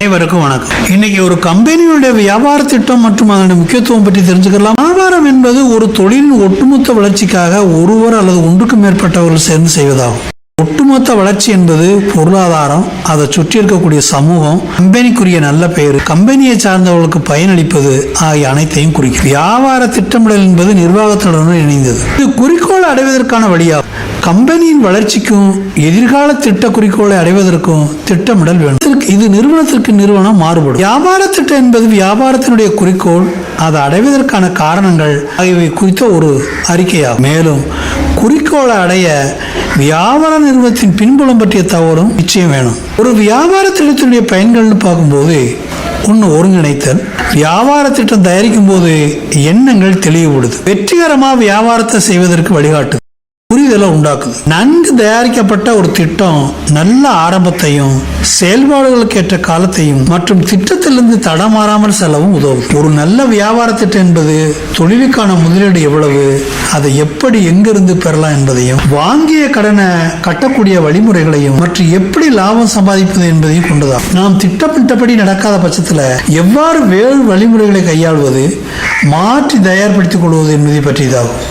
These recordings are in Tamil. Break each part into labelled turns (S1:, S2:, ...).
S1: அனைவருக்கும் வணக்கம். இன்னைக்கு ஒரு கம்பெனியுடைய வியாபார திட்டம் மற்றும் அதனுடைய முக்கியத்துவம் பற்றி தெரிஞ்சுக்கலாம். வியாபாரம் என்பது ஒரு தொழிலின் ஒட்டுமொத்த வளர்ச்சிக்காக ஒருவர் அல்லது ஒன்றுக்கு மேற்பட்டவர்கள் சேர்ந்து செய்வதாகும். ஒட்டுமொத்த வளர்ச்சி என்பது பொருளாதாரம் அதை சுற்றி இருக்கக்கூடிய சமூகம் கம்பெனிக்குரிய நல்ல பெயர். கம்பெனியை சார்ந்தவர்களுக்கு பயனளிப்பது ஆகிய அனைத்தையும் குறிக்கும். வியாபார திட்டமிடல் என்பது நிர்வாகத்துடன் இணைந்தது. இது குறிக்கோளை அடைவதற்கான வழியாகும். கம்பெனியின் வளர்ச்சிக்கும் எதிர்கால திட்ட குறிக்கோளை அடைவதற்கும் திட்டமிடல் வேண்டும் இது நிறுவனத்திற்கு நிறுவனம் மாறுபடும். வியாபார திட்டம் என்பது வியாபாரத்தினுடைய குறிக்கோள். அதை அடைவதற்கான காரணங்கள் ஆகியவை குறித்த ஒரு அறிக்கையாகும். மேலும் குறிக்கோளை அடைய வியாபார நிறுவனத்தின் பின்புலம் பற்றிய தகவலும் நிச்சயம் வேணும். ஒரு வியாபார திட்டத்தினுடைய பயன்கள்னு பார்க்கும்போது ஒன்று ஒருங்கிணைத்தல் வியாபார திட்டம் தயாரிக்கும் போது எண்ணங்கள் தெளிவுபடுது. வெற்றிகரமாக வியாபாரத்தை செய்வதற்கு வழிகாட்டு புரிதலை உண்டாக்குது நன்கு தயாரிக்கப்பட்ட ஒரு திட்டம் நல்ல ஆரம்பத்தையும் செயல்பாடுகளுக்கு ஏற்ற காலத்தையும் மற்றும் திட்டத்திலிருந்து தடமாறாமல் செலவும் உதவும். ஒரு நல்ல வியாபார திட்டம் என்பது தொழிலுக்கான முதலீடு எவ்வளவு அதை எப்படி எங்கிருந்து பெறலாம் என்பதையும் வாங்கிய கடனை கட்டக்கூடிய வழிமுறைகளையும் மற்றும் எப்படி லாபம் சம்பாதிப்பது என்பதையும் கொண்டுதான். நாம் திட்டமிட்டபடி நடக்காத பட்சத்தில் எவ்வாறு வேறு வழிமுறைகளை கையாள்வது மாற்றி தயார்படுத்திக் கொள்வது என்பதை பற்றியதாகும்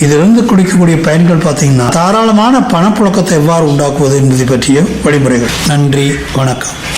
S1: இதிலிருந்து குடிக்கக்கூடிய பயன்கள் பார்த்தீங்கன்னா தாராளமான பணப்புழக்கத்தை எவ்வாறு உண்டாக்குவது என்பதை பற்றிய வழிமுறைகள். நன்றி வணக்கம்.